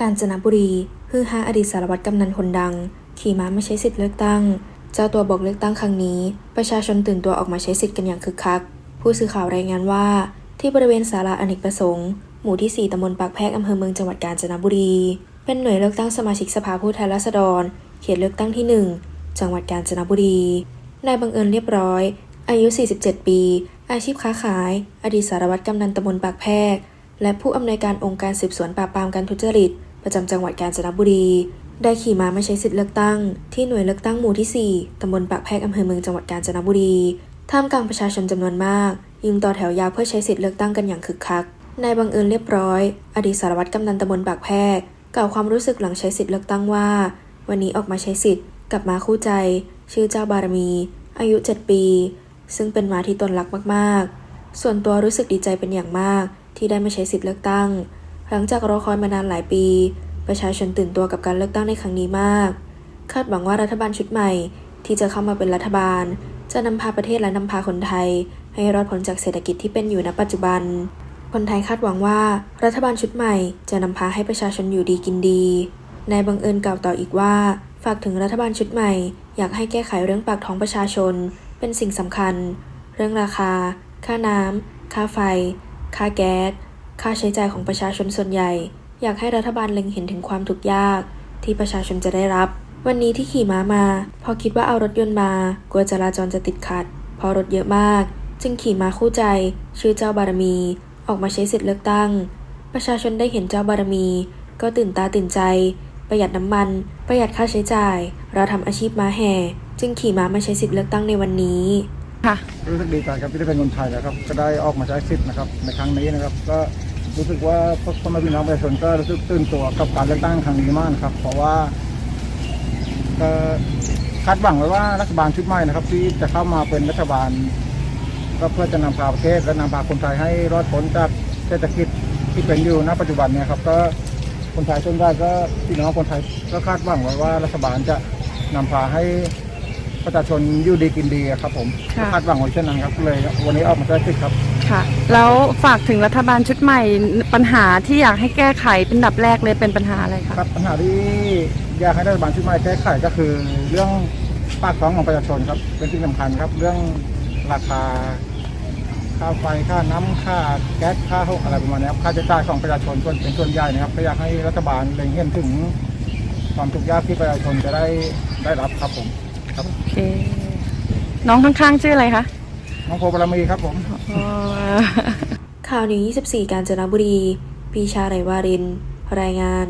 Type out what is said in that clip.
กาญจนบุรีฮือฮาอดีตสารวัตรกำนันคนดัง ขี่ม้าไมาใช้สิทธิ์เลือกตั้ง เจ้าตัวบอกเลือกตั้งครั้งนี้ ประชาชนตื่นตัวออกมาใช้สิทธิ์กันอย่างคึกคัก ผู้สื่อข่าวรายงานว่า ที่บริเวณศาลาอเนกประสงค์ หมู่ที่ 4ตำบลปากแพรกอำเภอเมืองจังหวัดกาญจนบุรี เป็นหน่วยเลือกตั้งสมาชิกสภาผู้แทนราษฎร เขตเลือกตั้งที่ 1 จังหวัดกาญจนบุรี นายบังเอิญเรียบร้อย อายุ 47 ปี อาชีพค้าขาย อดีตสารวัตรกำนันตำบลปากแพรก และผู้อำนวยการองค์การสืบสวนปราบปรามการทุจริต ประจำจังหวัดกาญจนบุรี ได้ขี่ม้าไมาใช้สิทธิ์เลือกตั้ง ที่หน่วยเลือกตั้งหมู่ที่ 4 ตำบลปากแพรกอำเภอเมืองจังหวัดกาญจนบุรี ท่ามกลางประชาชนจำนวนมาก ยืนต่อแถวยาวเพื่อใช้สิทธิ์เลือกตั้งกันอย่างคึกคัก นายบังเอิญเรียบร้อย อดีตสารวัตรกำนันตำบลปากแพรกกล่าวความรู้สึกหลังใช้สิทธิ์เลือกตั้งว่า วันนี้ออกมาใช้สิทธิ์กับม้าคู่ใจ ชื่อเจ้าบารมี อายุ 7 ปี ซึ่งเป็นม้าที่ตนรักมากๆ ส่วนตัวรู้สึกดีใจเป็นอย่างมาก ที่ได้มาใช้สิทธิ์เลือกตั้ง หลังจากรอคอยมานานหลายปี ประชาชนตื่นตัวกับการเลือกตั้งในครั้งนี้มาก คาดหวังว่ารัฐบาลชุดใหม่ ที่จะเข้ามาเป็นรัฐบาล จะนำพาประเทศและนำพาคนไทย ให้รอดพ้นจากเศรษฐกิจที่เป็นอยู่ณปัจจุบัน คนไทยคาดหวังว่ารัฐบาลชุดใหม่ จะนำพาให้ประชาชนอยู่ดีกินดีนายบังเอิญกล่าวต่ออีกว่า ฝากถึงรัฐบาลชุดใหม่ อยากให้แก้ไขเรื่องปากท้องประชาชน เป็นสิ่งสำคัญ เรื่องราคา ค่าน้ำค่าไฟ ค่าแก๊ส ค่าใช้จ่ายของประชาชนส่วนใหญ่ อยากให้รัฐบาลเล็งเห็นถึงความทุกข์ยากที่ประชาชนจะได้รับ วันนี้ที่ขี่ม้ามา พอคิดว่าเอารถยนต์มากลัวจราจรจะติดขัดเพราะรถเยอะมาก จึงขี่ม้าคู่ใจ ชื่อเจ้าบารมี ออกมาใช้สิทธิ์เลือกตั้ง ประชาชนได้เห็นเจ้าบารมี ก็ตื่นตาตื่นใจ ประหยัดน้ำมัน ประหยัดค่าใช้จ่าย เราทำอาชีพม้าแห่ จึงขี่ม้ามาใช้สิทธิ์เลือกตั้งในวันนี้ ค่ะรู้สึกดีใจครับที่ได้เป็นคนไทยนะครับ ก็ได้ออกมาใช้สิทธิ์นะครับในครั้งนี้นะครับ ก็รู้สึกว่าพ่อแม่พี่น้องประชาชนก็รู้สึกตื่นตัวกับการเลือกตั้งครั้งนี้มากนะครับ เพราะว่าก็คาดหวังไว้ว่ารัฐบาลชุดใหม่นะครับ ที่จะเข้ามาเป็นรัฐบาล ก็เพื่อจะนำพาประเทศและนำพาคนไทยให้รอดพ้นจากเศรษฐกิจที่เป็นอยู่ณปัจจุบันเนี่ยครับ ก็คนไทยส่วนใหญ่ก็พี่น้องคนไทยก็คาดหวังไว้ว่ารัฐบาลจะนำพาให้ ประชาชนอยู่ดีกินดีอะครับผมค่ะ คาดหวังไว้เช่นนั้นครับเลยวันนี้ออกมาใช้สิทธิ์ครับ ค่ะ แล้วฝากถึงรัฐบาลชุดใหม่ปัญหาที่อยากให้แก้ไขเป็นอันดับแรกเลยเป็นปัญหาอะไรคะ ครับปัญหาที่อยากให้รัฐบาลชุดใหม่แก้ไขก็คือ เรื่องปากท้องของประชาชนครับ เป็นที่สำคัญครับ เรื่องราคาค่าไฟค่าน้ำค่าแก๊สค่าห้องอะไรประมาณนี้ครับค่าใช้จ่ายของประชาชนส่วนเป็นส่วนใหญ่นะครับก็อยากให้รัฐบาลเล็งเห็นถึงความทุกข์ยากที่ประชาชนจะได้ได้รับครับผม ครับโอเค น้องข้างๆชื่ออะไรคะ น้องโพบารมีครับผม อ๋อ ข่าวนิว24 กาญจนบุรี ปีชาไรวาริน รายงาน